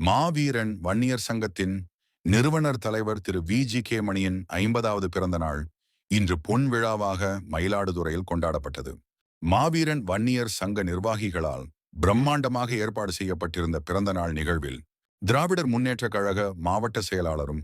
மாவீரன் வன்னியர் சங்கத்தின் நிறுவனர் தலைவர் திரு வி. ஜி. கே. மணியின் ஐம்பதாவது பிறந்த நாள் இன்று பொன் விழாவாக மயிலாடுதுறையில் கொண்டாடப்பட்டது. மாவீரன் வன்னியர் சங்க நிர்வாகிகளால் பிரம்மாண்டமாக ஏற்பாடு செய்யப்பட்டிருந்த பிறந்த நாள் நிகழ்வில் திராவிடர் முன்னேற்றக் கழக மாவட்ட செயலாளரும்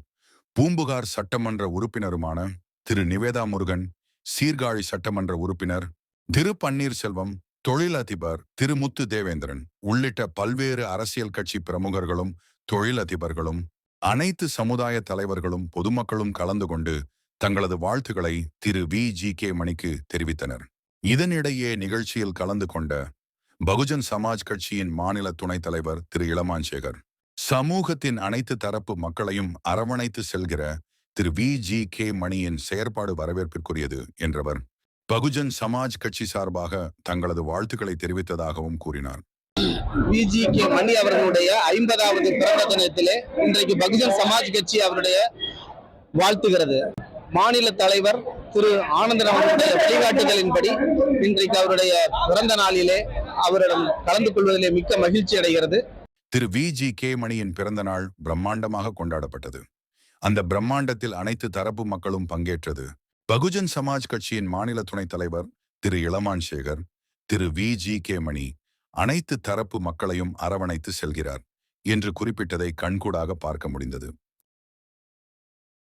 பூம்புகார் சட்டமன்ற உறுப்பினருமான திரு. நிவேதா முருகன் சீர்காழி சட்டமன்ற உறுப்பினர் திரு. பன்னீர்செல்வம் தொழிலதிபர் திரு முத்து தேவேந்திரன் உள்ளிட்ட பல்வேறு அரசியல் கட்சி பிரமுகர்களும் தொழிலதிபர்களும் அனைத்து சமுதாய தலைவர்களும் பொதுமக்களும் கலந்து கொண்டு தங்களது வாழ்த்துக்களை திரு. வி. ஜி. கே. மணிக்கு தெரிவித்தனர். இதனிடையே நிகழ்ச்சியில் கலந்து கொண்ட பகுஜன் சமாஜ் கட்சியின் மாநில துணைத் தலைவர் திரு. இளமான் சேகர் சமூகத்தின் அனைத்து தரப்பு மக்களையும் அரவணைத்து செல்கிற திரு. வி. ஜி. கே. மணியின் செயற்பாடு வரவேற்பிற்குரியது என்றவர் பகுஜன் சமாஜ் கட்சி சார்பாக தங்களது வாழ்த்துக்களை தெரிவித்ததாகவும் கூறினார். விஜி கே மணி அவர்களுடைய ஐம்பதாவது பிறந்த தினத்திலே இன்றைக்கு பகுஜன் சமாஜ் கட்சி அவருடைய வாழ்த்துகிறது. மாநில தலைவர் திரு ஆனந்தன் அவர்களுடைய வழிகாட்டுதலின்படி இன்றைக்கு அவருடைய பிறந்த நாளிலே அவரிடம் கலந்து கொள்வதிலே மிக்க மகிழ்ச்சி அடைகிறது. திரு வி ஜி கே மணியின் பிறந்த நாள் பிரம்மாண்டமாக கொண்டாடப்பட்டது. அந்த பிரம்மாண்டத்தில் அனைத்து தரப்பு மக்களும் பங்கேற்றது. பகுஜன் சமாஜ் கட்சியின் மாநில துணைத் தலைவர் Thiru Ilaman Sekar Thiru V. G. K. Mani அனைத்து தரப்பு மக்களையும் அரவணைத்து செல்கிறார் என்று குறிப்பிட்டதை கண்கூடாக பார்க்க முடிந்தது.